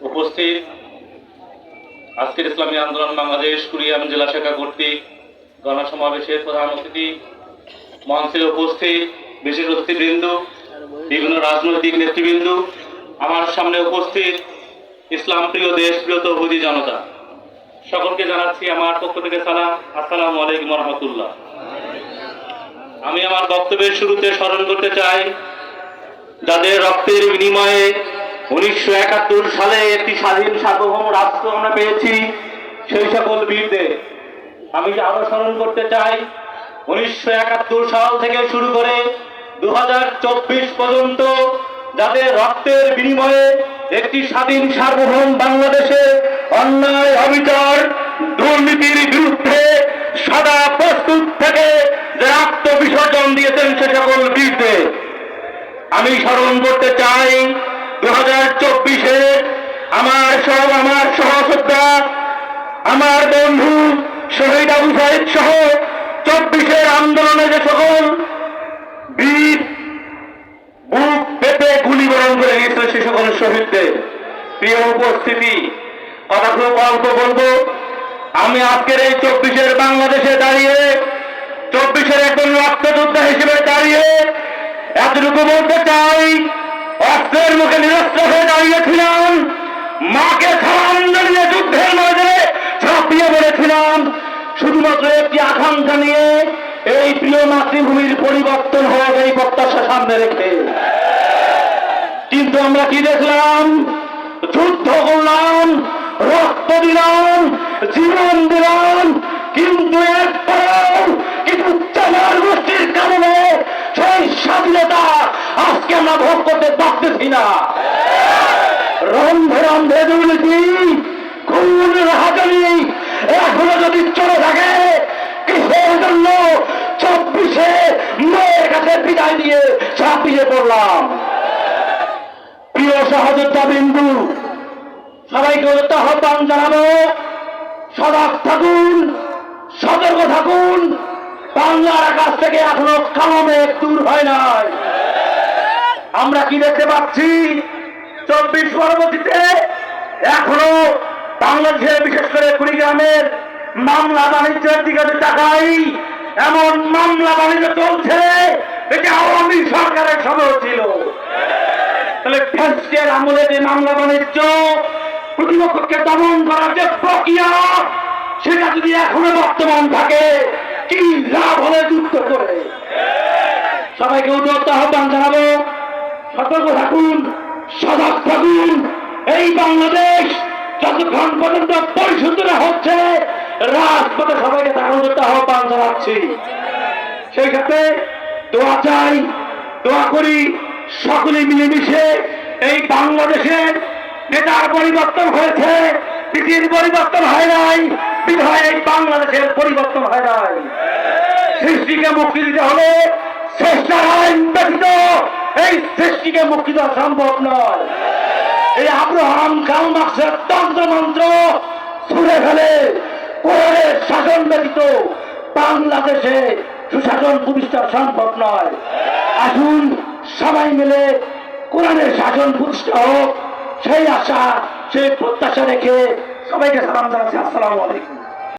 উপস্থিত আজকের ইসলামী আন্দোলন বাংলাদেশ জেলা শাখা কর্তৃক গণসমাবেশের প্রধান অতিথি, মঞ্চে উপস্থিত বিশেষ অতিথিবৃন্দ, বিভিন্ন রাজনৈতিক নেতৃবৃন্দ, আমার সামনে উপস্থিত ইসলাম প্রিয় দেশ প্রিয় তৌহিদি জনতা। সকলকে জানাচ্ছি আমার পক্ষ থেকে সালাম। আসসালামু আলাইকুম রহমতুল্লাহ। আমি আমার বক্তব্যের শুরুতে স্মরণ করতে চাই, যাদের রক্তের বিনিময়ে উনিশশো একাত্তর সালে একটি স্বাধীন সার্বভৌম রাষ্ট্র আমরা পেয়েছি, সেই সকল বীরদের। আমি আরও স্মরণ করতে চাই, উনিশশো একাত্তর সাল থেকে শুরু করে দু পর্যন্ত যাদের রক্তের বিনিময়ে একটি স্বাধীন সার্বভৌম বাংলাদেশে অন্যায়, অবিচার, দুর্নীতির বিরুদ্ধে সদা প্রস্তুত থেকে যে দিয়েছেন সে সকল বীরদের। আমি স্মরণ করতে চাই দু হাজার চব্বিশে আমার সব আমার সহযোদ্ধা আমার বন্ধু শহীদ আবু সাহেব সহ চব্বিশের আন্দোলনে যে সকল বীর বুক পেতে গুলি বরণ করে গিয়েছিল সে সকল শহীদদের। প্রিয় উপস্থিতি কথা খুব অল্প বলব। আমি আজকের এই চব্বিশের বাংলাদেশে দাঁড়িয়ে চব্বিশের একজন রক্তযোদ্ধা হিসেবে দাঁড়িয়ে এতটুকু বলতে চাই, অস্ত্রের মুখে নিরস্ত্র হয়ে দাঁড়িয়েছিলাম, মাকে জানিয়ে যুদ্ধের মধ্যে ছাপিয়ে বলেছিলাম শুধুমাত্র একটি আকাঙ্ক্ষা নিয়ে এই প্রিয় মাতৃভূমির পরিবর্তন হোক এই প্রত্যাশা সামনে রেখে। কিন্তু আমরা কি দেখলাম? যুদ্ধ করলাম, রক্ত দিলাম, জীবন দিলাম, কিন্তু আমরা ভোগ করতে পারতেছি না। রন্ধে রন্ধে দুর্নীতি, খুন, রাহাজানি এখনও যদি চলে থাকে, কিসের জন্য চব্বিশে মেয়ের কাছে বিদায় দিয়ে ছাপিয়ে পড়লাম? প্রিয় সহযোদ্ধা বিন্দু, সবাইকে আহ্বান জানাব। সজাগ থাকুন, সতর্ক থাকুন। বাংলার আকাশ থেকে এখনও কালো মেঘ দূর হয় নাই। আমরা কি দেখতে পাচ্ছি? চব্বিশ পরবর্তীতে এখনও বাংলাদেশের, বিশেষ করে কুড়িগ্রামের মামলা বাণিজ্যের দিকে তাকাই, এমন মামলা বাণিজ্য চলছে এটা আওয়ামী সরকারের সময় ছিল। তাহলে ফ্যাসিস্টের আমলে যে মামলা বাণিজ্য প্রতিপক্ষকে দমন করার যে প্রক্রিয়া, সেটা যদি এখনও বর্তমান থাকে, কি লাভ হবে যুক্ত করে? সবাইকে উদ্যোক্ত আহ্বান জানাব। সতর্ক থাকুন, সজাগ থাকুন। এই বাংলাদেশ যতক্ষণ পর্যন্ত পরিশুদ্ধ হচ্ছে, রাজপথে সবাইকে থাকুন আহ্বান জানাচ্ছি। সেই সাথে দোয়া চাই, দোয়া করি সকলে মিলেমিশে এই বাংলাদেশের নেতার পরিবর্তন হয়েছে পৃথিবীর পরিবর্তন হয় নাই, বিধায় এই বাংলাদেশের পরিবর্তন হয় নাই। সৃষ্টিকে মুক্তি দিতে হলে চেষ্টার আইন ব্যতীত সৃষ্টিকে মুক্তি দেওয়া সম্ভব নয়। এই আব্রাহাম তন্ত্র মন্ত্র ছুড়ে ফেলে কোরআনের শাসন ব্যতীত বাংলাদেশে সুশাসন প্রতিষ্ঠা সম্ভব নয়। আসুন সবাই মিলে কোরআনের শাসন প্রতিষ্ঠা হোক, সেই আশা, সেই প্রত্যাশা রেখে সবাইকে সালাম জানাচ্ছি। আসসালামু আলাইকুম।